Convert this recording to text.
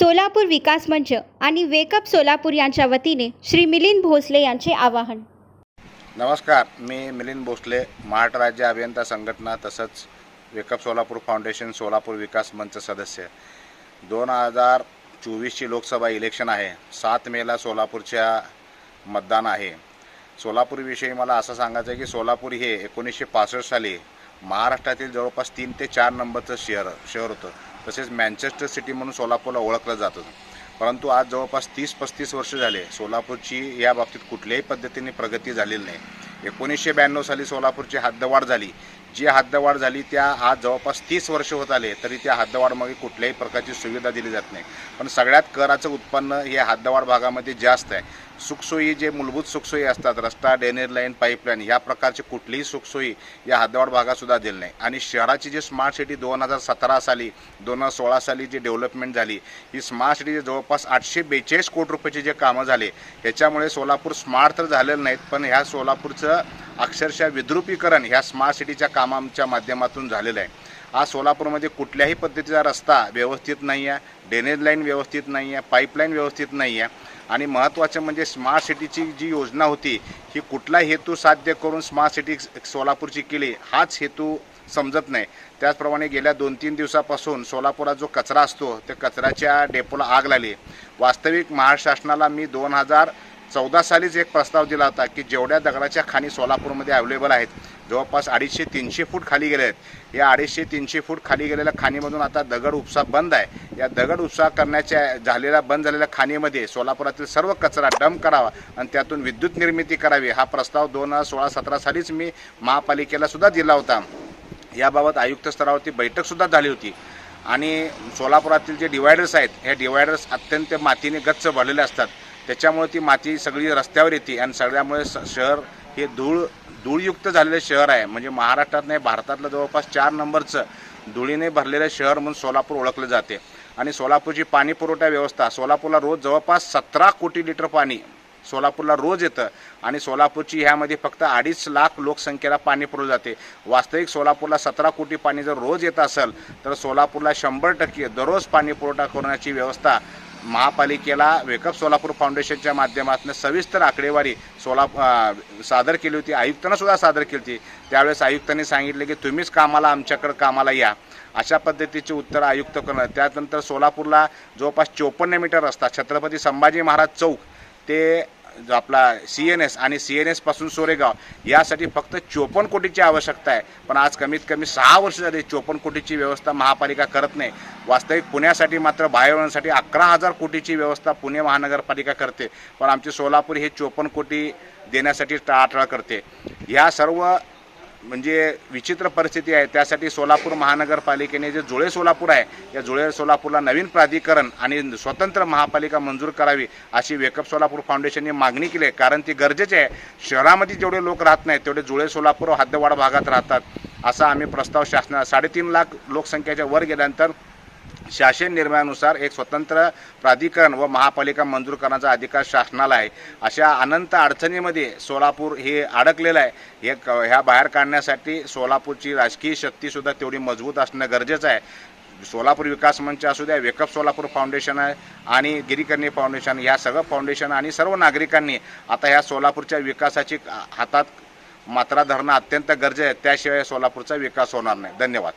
सोलापूर विकास मंच आणि वेकअप सोलापूर यांच्या वतीने श्री मिलिंद भोसले यांचे आवाहन. नमस्कार मी मिलिंद भोसले महाराष्ट्र राज्य अभियंता संघटना तसंच wake up Solapur foundation Solapur विकास मंच सदस्य. दोन हजार चोवीसची लोकसभा इलेक्शन आहे. सात मेला सोलापूरच्या मतदान आहे. सोलापूरविषयी मला असं सांगायचं आहे की सोलापूर हे एकोणीसशे पासष्ट साली महाराष्ट्रातील जवळपास तीन ते चार नंबरचं शहर शहर होतं. तसेच मॅन्चेस्टर सिटी म्हणून सोलापूरला ओळखलं जात. होतं परंतु आज जवळपास तीस पस्तीस वर्ष झाले सोलापूरची या बाबतीत कुठल्याही पद्धतीने प्रगती झालेली नाही. एकोणीसशे ब्याण्णव साली सोलापूरची हद्दवाढ झाली. जी हद्दवाढ झाली त्या आज जवळपास तीस वर्ष होत आले तरी त्या हद्दवाढमध्ये कुठल्याही प्रकारची सुविधा दिली जात नाही. पण सगळ्यात कराचं उत्पन्न हे हद्दवाढ भागामध्ये जास्त आहे. सुखसोयी जे मूलभूत सुखसोयी असतात रस्ता ड्रेनेज लाईन पाईपलाईन या प्रकारची कुठलीही सुखसोयी या हद्दवाढ भागातसुद्धा दिली नाही. आणि शहराची जी स्मार्ट सिटी दोन हजार सतरा साली दोन हजार सोळा साली जी डेव्हलपमेंट झाली ही स्मार्ट सिटीचे जवळपास आठशे बेचाळीस कोटी रुपयाचे जे कामं झाले ह्याच्यामुळे सोलापूर स्मार्ट तर झालेलं नाहीत पण ह्या सोलापूरचं अक्षरशः विद्रुपीकरण ह्या स्मार्ट सिटीच्या कामांच्या माध्यमातून झालेलं आहे. आज सोलापूरमध्ये कुठल्याही पद्धतीचा रस्ता व्यवस्थित नाही आहे ड्रेनेज लाईन व्यवस्थित नाही आहे पाईपलाईन व्यवस्थित नाही आहे आणि महत्त्वाचं म्हणजे स्मार्ट सिटीची जी योजना होती ही कुठला हेतू साध्य करून स्मार्ट सिटी सोलापूरची केली हाच हेतू समजत नाही. त्याचप्रमाणे गेल्या दोन तीन दिवसापासून सोलापुरात जो कचरा असतो त्या कचऱ्याच्या डेपोला आग लागली. वास्तविक महाराष्ट्र शासनाला मी दोन हजार चौदा सालीच एक प्रस्ताव दिला होता की जेवढ्या दगडाच्या खाणी सोलापूरमध्ये अवेलेबल आहेत जवळपास अडीचशे तीनशे फूट खाली गेले आहेत. या अडीचशे तीनशे फूट खाली गेलेल्या खाणीमधून आता दगड उपसा बंद आहे. या दगड उपसा करण्याच्या झालेल्या बंद झालेल्या खाणीमध्ये सोलापुरातील सर्व कचरा डंप करावा आणि त्यातून विद्युत निर्मिती करावी हा प्रस्ताव दोन हजार सोळा सतरा सालीच मी महापालिकेला सुद्धा दिला होता. याबाबत आयुक्त स्तरावरती बैठकसुद्धा झाली होती. आणि सोलापुरातील जे डिवायडर्स आहेत हे डिवायडर्स अत्यंत मातीने गच्च भरलेले असतात. त्याच्यामुळे ती माती सगळी रस्त्यावर येते आणि सगळ्यामुळे स- शहर हे धूळ धूळयुक्त झालेलं शहर आहे. म्हणजे महाराष्ट्रात नाही भारतातलं जवळपास चार नंबरचं धुळीने भरलेलं शहर म्हणून सोलापूर ओळखलं जाते. आणि सोलापूरची पाणी पुरवठा व्यवस्था सोलापूरला रोज जवळपास सतरा कोटी लिटर पाणी सोलापूरला रोज येतं. आणि सोलापूरची ह्यामध्ये फक्त अडीच लाख लोकसंख्येला पाणी पुरवलं जाते. वास्तविक सोलापूरला सतरा कोटी पाणी जर रोज येत असेल तर सोलापूरला शंभर टक्के दररोज पाणी पुरवठा करण्याची व्यवस्था महापालिकेला वेकअप सोलापूर फाउंडेशनच्या माध्यमातून सविस्तर आकडेवारी सोला सादर केली होती. आयुक्तांना सुद्धा सादर केली होती. त्यावेळेस आयुक्तांनी सांगितले की तुम्हीच कामाला आमच्याकडं कामाला या. अशा पद्धतीचे उत्तर आयुक्त करणं. त्यानंतर सोलापूरला जवळपास चोपन्न मीटर रस्ता छत्रपती संभाजी महाराज चौक ते जो आपला सी एन एस आणि सी एन एसपासून सोरेगाव यासाठी फक्त चोपन्न कोटीची आवश्यकता आहे. पण आज कमीत कमी सहा वर्ष झाली चोपन्न कोटीची व्यवस्था महापालिका करत नाही. वास्तविक पुण्यासाठी मात्र बाहेरसाठी अकरा हजार कोटीची व्यवस्था पुणे महानगरपालिका करते. पण आमचे सोलापूर हे चोपन्न कोटी देण्यासाठी टाळाटाळ करते. ह्या सर्व म्हणजे विचित्र परिस्थिती आहे. त्यासाठी सोलापूर महानगरपालिकेने जे जुळे सोलापूर आहे या जुळे सोलापूरला नवीन प्राधिकरण आणि स्वतंत्र महापालिका मंजूर करावी अशी वेकअप सोलापूर फाउंडेशनने मागणी केली आहे. कारण ती गरजेचे आहे. शहरामध्ये जेवढे लोक राहत नाहीत तेवढे जुळे सोलापूर व हद्दवाड भागात राहतात असा आम्ही प्रस्ताव शासना साडेतीन लाख लोकसंख्येच्या वर गेल्यानंतर शासन निर्णयानुसार एक स्वतंत्र प्राधिकरण व महापालिका मंजूर करण्याचा अधिकार शासनाला आहे. अशा अनंत अडचणीमध्ये सोलापूर हे अडकलेलं आहे. हे क ह्या बाहेर काढण्यासाठी सोलापूरची राजकीय शक्तीसुद्धा तेवढी मजबूत असणं गरजेचं आहे. सोलापूर विकास मंच असू द्या वेकअप सोलापूर फाउंडेशन आहे आणि गिरीकर्णी फाउंडेशन ह्या सगळं फाउंडेशन आणि सर्व नागरिकांनी आता ह्या सोलापूरच्या विकासाची हातात मात्रा धरणं अत्यंत गरजे आहे. त्याशिवाय सोलापूरचा विकास होणार नाही. धन्यवाद.